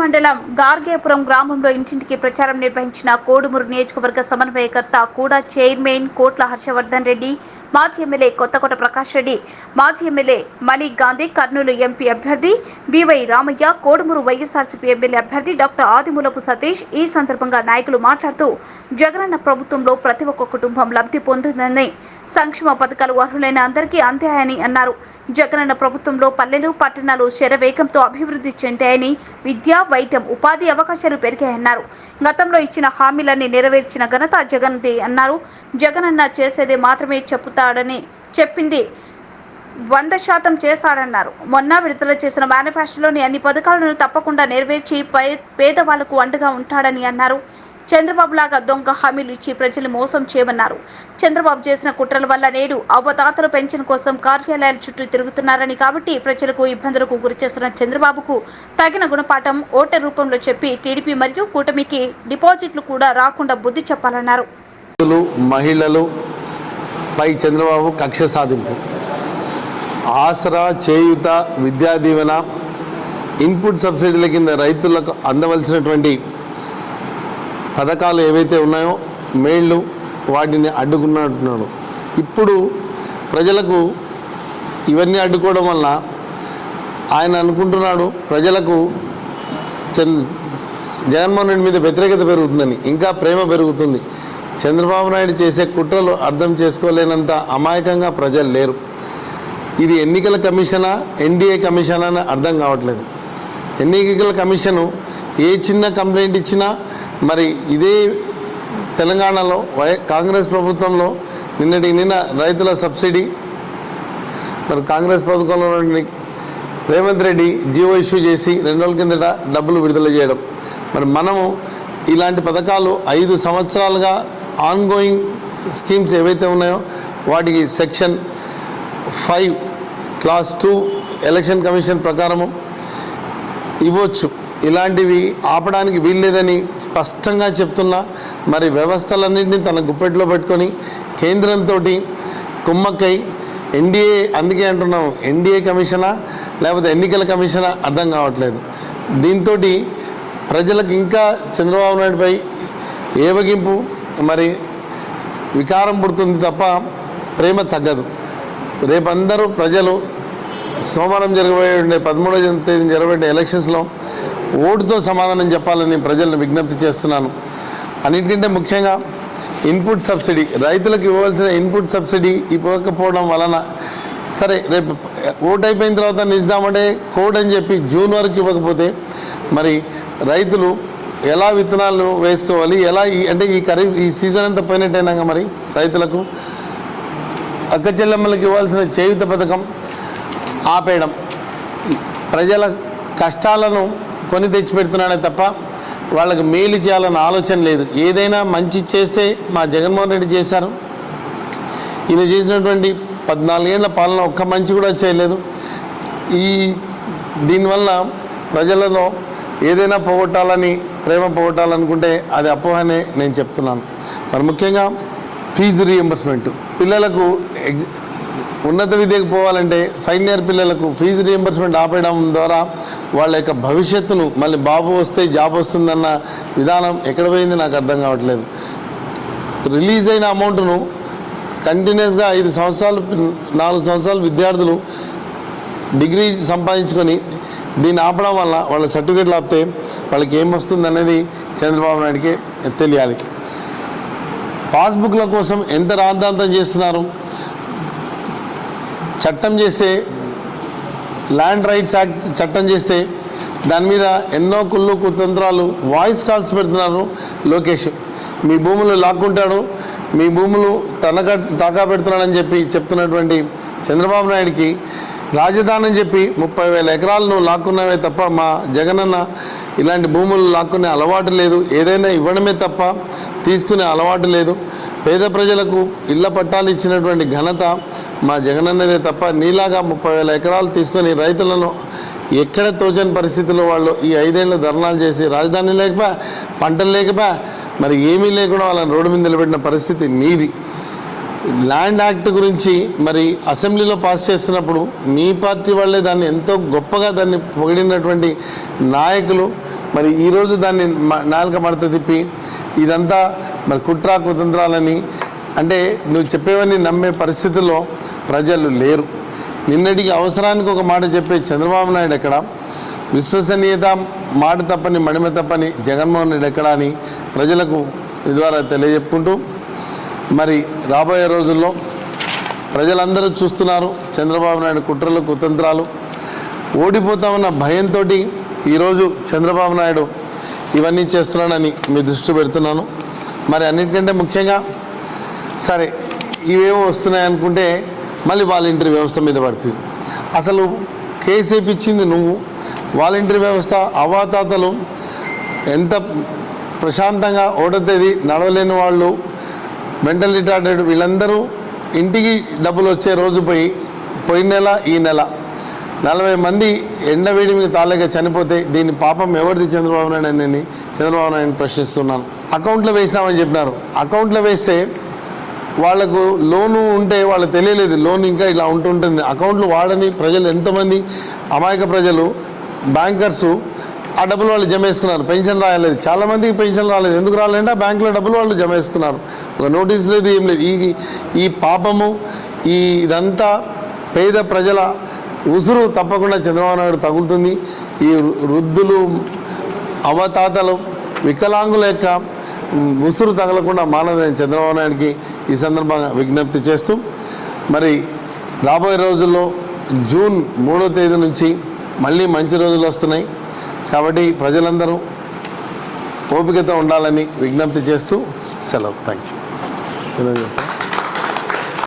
మండలం గార్గేపురం గ్రామంలో ఇంటింటికి ప్రచారం నిర్వహించిన కోడుమూరు నియోజకవర్గ సమన్వయకర్త కూడా చైర్మన్ కోట్ల హర్షవర్ధన్ రెడ్డి మాజీ ఎమ్మెల్యే కొత్తకోట ప్రకాష్ రెడ్డి మాజీ ఎమ్మెల్యే మణిక్ గాంధీ కర్నూలు ఎంపీ అభ్యర్థి B Y Ramaiah Kodumuru YSRCP MLA అభ్యర్థి డాక్టర్ ఆదిమూలపు సతీష్ ఈ సందర్భంగా నాయకులు మాట్లాడుతూ జగనన్న ప్రభుత్వంలో ప్రతి ఒక్క కుటుంబం లబ్ధి పొందుతుందని సంక్షేమ పథకాలు అర్హులైన అందరికీ అందాయని అన్నారు. జగనన్న ప్రభుత్వంలో పల్లెలు పట్టణాలు శరవేగంతో అభివృద్ధి చెందాయని విద్య వైద్యం ఉపాధి అవకాశాలు పెరిగాయన్నారు. గతంలో ఇచ్చిన హామీలన్నీ నెరవేర్చిన ఘనత జగన్దే అన్నారు. జగనన్న చేసేది మాత్రమే చెప్తాడని చెప్పింది. వంద శాతం చేశాడన్నారు మొన్న విడుదల చేసిన మేనిఫెస్టోలోని అన్ని పథకాలను తప్పకుండా నెరవేర్చి పే- పేదవాళ్ళకు అండగా ఉంటాడని అన్నారు. చంద్రబాబు లాగా దొంగ హామీలు ఇచ్చి ప్రజల్ని మోసం చేయమన్నారు. చంద్రబాబు చేసిన కుట్రల వల్ల నేడు అవతాతల పెన్షన్ కోసం కార్యాలయాల చుట్టూ తిరుగుతున్నారని కాబట్టి ప్రజలకు ఇబ్బందులకు గురిచేస్తున్న చంద్రబాబుకు తగిన గుణపాఠం ఓటర్ రూపంలో చెప్పి టీడీపీ మరియు కూటమికి డిపాజిట్లు కూడా రాకుండా బుద్ధి చెప్పాలన్నారు. మహిళలు పై చంద్రబాబు కక్ష సాధింపు. ఆసరా చేయుత విద్యా దీవెన ఇన్పుట్ సబ్సిడీల కింద రైతులకు అందవలసినటువంటి పథకాలు ఏవైతే ఉన్నాయో మేళ్ళు వాటిని అడ్డుకున్నట్టున్నాడు ఇప్పుడు ప్రజలకు ఇవన్నీ అడ్డుకోవడం వల్ల ఆయన అనుకుంటున్నాడు ప్రజలకు చంద్ జగన్మోహన్ రెడ్డి మీద వ్యతిరేకత పెరుగుతుందని ఇంకా ప్రేమ పెరుగుతుంది. చంద్రబాబు నాయుడు చేసే కుట్రలు అర్థం చేసుకోలేనంత అమాయకంగా ప్రజలు లేరు. ఇది ఎన్నికల కమిషనా ఎన్డీఏ కమిషనా అని అర్థం కావట్లేదు. ఎన్నికల కమిషను ఏ చిన్న కంప్లైంట్ ఇచ్చినా మరి ఇదే తెలంగాణలో వై కాంగ్రెస్ ప్రభుత్వంలో నిన్నటి నిన్న రైతుల సబ్సిడీ మరి కాంగ్రెస్ ప్రభుత్వంలో రేవంత్ రెడ్డి జీవో ఇష్యూ చేసి రెండు రోజుల కిందట డబ్బులు విడుదల చేయడం. మరి మనము ఇలాంటి పథకాలు ఐదు సంవత్సరాలుగా ఆన్గోయింగ్ స్కీమ్స్ ఏవైతే ఉన్నాయో వాటికి section five clause two election commission ప్రకారము ఇవ్వచ్చు. ఇలాంటివి ఆపడానికి వీల్లేదని స్పష్టంగా చెప్తున్నా. మరి వ్యవస్థలన్నింటినీ తన గుప్పెట్లో పెట్టుకొని కేంద్రంతో కుమ్మక్కై ఎన్డీఏ అందుకే అంటున్నాం ఎన్డీఏ కమిషనా లేకపోతే ఎన్నికల కమిషనా అర్థం కావట్లేదు. దీంతో ప్రజలకు ఇంకా చంద్రబాబు నాయుడుపై ఏవగింపు మరి వికారం పుడుతుంది తప్ప ప్రేమ తగ్గదు. రేపందరూ ప్రజలు సోమవారం జరగబోయే ఉండే పదమూడవ తేదీ జరగబోయే ఎలక్షన్స్లో ఓటుతో సమాధానం చెప్పాలని ప్రజలను విజ్ఞప్తి చేస్తున్నాను. అన్నిటికంటే ముఖ్యంగా ఇన్పుట్ సబ్సిడీ. రైతులకు ఇవ్వవలసిన ఇన్పుట్ సబ్సిడీ ఇవ్వకపోవడం వలన సరే రేపు ఓటు అయిపోయిన తర్వాత నిజామంటే కోడ్ అని చెప్పి జూన్ వరకు ఇవ్వకపోతే మరి రైతులు ఎలా విత్తనాలు వేసుకోవాలి ఎలా ఈ అంటే ఈ ఖరీఫ్ ఈ సీజన్ అంతా పోయినట్టేనాక మరి రైతులకు అక్క చెల్లెమ్మలకు ఇవ్వాల్సిన చేయుత పథకం ఆపేయడం. ప్రజల కష్టాలను కొని తెచ్చిపెడుతున్నాడే తప్ప వాళ్ళకి మేలు చేయాలన్న ఆలోచన లేదు. ఏదైనా మంచి చేస్తే మా జగన్మోహన్ రెడ్డి చేశారు. ఈయన చేసినటువంటి పద్నాలుగేళ్ళ పాలన ఒక్క మంచి కూడా చేయలేదు. ఈ దీనివల్ల ప్రజలలో ఏదైనా పోగొట్టాలని ప్రేమ పోగొట్టాలనుకుంటే అది అపోహనే నేను చెప్తున్నాను. మరి ముఖ్యంగా ఫీజు రీఎంబర్స్మెంట్ పిల్లలకు ఉన్నత విద్యకు పోవాలంటే ఫైనల్ ఇయర్ పిల్లలకు ఫీజు రీఎంబర్స్మెంట్ ఆపేయడం ద్వారా వాళ్ళ యొక్క భవిష్యత్తును మళ్ళీ బాబు వస్తే జాబ్ వస్తుందన్న విధానం ఎక్కడ పోయింది నాకు అర్థం కావట్లేదు. రిలీజ్ అయిన అమౌంట్ను కంటిన్యూస్గా ఐదు సంవత్సరాలు నాలుగు సంవత్సరాలు విద్యార్థులు డిగ్రీ సంపాదించుకొని దీన్ని ఆపడం వల్ల వాళ్ళ సర్టిఫికేట్లు ఆపితే వాళ్ళకి ఏం వస్తుంది అనేది చంద్రబాబు నాయుడికి తెలియాలి. పాస్బుక్ల కోసం ఎంత రాద్ధాంతం చేస్తున్నారు? చట్టం చేసే ల్యాండ్ రైట్స్ యాక్ట్ చట్టం చేస్తే దాని మీద ఎన్నో కుళ్ళు కుతంత్రాలు వాయిస్ కాల్స్ పెడుతున్నారు లోకేష్. మీ భూములు లాక్కుంటాడు మీ భూములు తనక తాకా పెడుతున్నాడని చెప్పి చెప్తున్నటువంటి చంద్రబాబు నాయుడికి రాజధాని అని చెప్పి ముప్పై వేల ఎకరాలను లాక్కున్నవే తప్ప మా జగనన్న ఇలాంటి భూములు లాక్కునే అలవాటు లేదు. ఏదైనా ఇవ్వడమే తప్ప తీసుకునే అలవాటు లేదు. పేద ప్రజలకు ఇళ్ళ పట్టాలు ఇచ్చినటువంటి ఘనత మా జగనన్నదే తప్ప నీలాగా ముప్పై వేల ఎకరాలు తీసుకొని రైతులను ఎక్కడ తోచని పరిస్థితుల్లో వాళ్ళు ఈ ఐదేళ్ళు ధర్నాలు చేసి రాజధాని లేకపోయా పంటలు లేకపోయా మరి ఏమీ లేకుండా వాళ్ళని రోడ్డు మీద నిలబెట్టిన పరిస్థితి నీది. ల్యాండ్ యాక్ట్ గురించి మరి అసెంబ్లీలో పాస్ చేస్తున్నప్పుడు మీ పార్టీ వాళ్ళే దాన్ని ఎంతో గొప్పగా దాన్ని పొగిడినటువంటి నాయకులు మరి ఈరోజు దాన్ని మ- నాలుక మడత తిప్పి ఇదంతా మరి కుట్ర కుతంత్రాలని అంటే నువ్వు చెప్పేవన్నీ నమ్మే పరిస్థితుల్లో ప్రజలు లేరు. నిన్నటికి అవసరానికి ఒక మాట చెప్పే చంద్రబాబు నాయుడు ఎక్కడ? విశ్వసనీయత మాట తప్పని మణిమ తప్పని జగన్మోహన్ రెడ్డి ఎక్కడ అని ప్రజలకు ద్వారా తెలియజెప్పుకుంటూ మరి రాబోయే రోజుల్లో ప్రజలందరూ చూస్తున్నారు చంద్రబాబు నాయుడు కుట్రలు కుతంత్రాలు. ఓడిపోతామన్న భయంతో ఈరోజు చంద్రబాబు నాయుడు ఇవన్నీ చేస్తున్నాడని మీ దృష్టి పెడుతున్నాను. మరి అన్నిటికంటే ముఖ్యంగా సరే ఇవేమో వస్తున్నాయి అనుకుంటే మళ్ళీ వాలంటీర్ వ్యవస్థ మీద పడుతుంది. అసలు కేసీపీ ఇచ్చింది నువ్వు వాలంటీర్ వ్యవస్థ అవాతాతలు ఎంత ప్రశాంతంగా ఓటో నడవలేని వాళ్ళు మెంటల్ రిటార్డెడ్ వీళ్ళందరూ ఇంటికి డబ్బులు వచ్చే రోజు పోయి పోయిన నెల ఈ నెల. నలభై మంది ఎండవేడి మీద తాలేక చనిపోతే దీని పాపం ఎవరిది చంద్రబాబు నాయుడు అని చంద్రబాబు నాయుడు ప్రశ్నిస్తున్నాను. అకౌంట్లో వేసినామని చెప్పినారు. అకౌంట్లో వేస్తే వాళ్ళకు లోను ఉంటే వాళ్ళకి తెలియలేదు. లోన్ ఇంకా ఇలా ఉంటుంటుంది. అకౌంట్లు వాడని ప్రజలు ఎంతమంది అమాయక ప్రజలు బ్యాంకర్సు ఆ డబ్బులు వాళ్ళు జమ వేసుకున్నారు పెన్షన్ రాయలేదు. చాలామందికి పెన్షన్ రాలేదు. ఎందుకు రాలేదంటే ఆ బ్యాంకులో డబ్బులు వాళ్ళు జమ వేసుకున్నారు ఒక నోటీస్ లేదు ఏం లేదు. ఈ ఈ పాపము ఈ ఇదంతా పేద ప్రజల ఉసురు తప్పకుండా చంద్రబాబు నాయుడు తగులుతుంది. ఈ వృద్ధులు అవతాతలు వికలాంగుల యొక్క ఉసురు తగలకుండా మానదని చంద్రబాబు నాయుడికి ఈ సందర్భంగా విజ్ఞప్తి చేస్తూ మరి రాబోయే రోజుల్లో జూన్ మూడో తేదీ నుంచి మళ్ళీ మంచి రోజులు వస్తున్నాయి. కాబట్టి ప్రజలందరూ ఓపికతో ఉండాలని విజ్ఞప్తి చేస్తూ సెలవు. Thank you